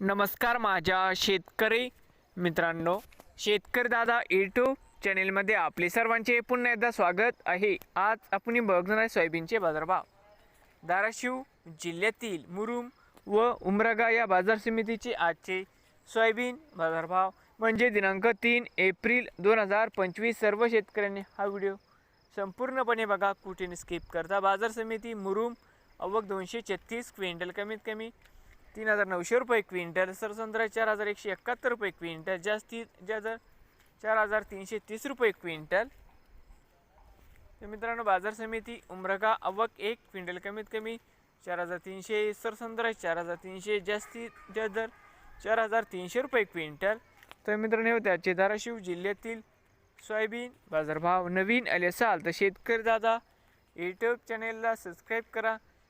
नमस्कार माझ्या शेतकरी मित्रांनो. शेतकरी दादा यूट्यूब चॅनेलमध्ये आपले सर्वांचे पुन्हा एकदा स्वागत आहे. आज आपण बघणार आहे सोयाबीनचे बाजारभाव. धाराशिव जिल्ह्यातील मुरुम व उमरगा या बाजार समितीचे आजचे सोयाबीन बाजारभाव म्हणजे दिनांक तीन एप्रिल दोन हजार पंचवीस. सर्व शेतकऱ्यांनी हा व्हिडिओ संपूर्णपणे बघा. कुठे स्किप करता. बाजार समिती मुरुम अवघ दोनशे छत्तीस क्विंटल कमीत कमी तीन हजार नऊशे रुपये क्विंटल सरसंद्रा चार हजार एकशे एकाहत्तर रुपये क्विंटल जास्तीत जास्त चार हजार तीनशे तीस रुपये क्विंटल. तर मित्रांनो बाजार समिती उमरगा अवक एक क्विंटल कमीत कमी चार हजार तीनशे सरसंद्रा चार हजार तीनशे जास्तीत ज्या दर चार हजार तीनशे रुपये क्विंटल. तर मित्रांनो हे होते आजचे धाराशिव जिल्ह्यातील सोयाबीन बाजारभाव नवीन आले असाल तर शेतकरी दादा यूट्यूब चॅनेलला सबस्क्राईब करा.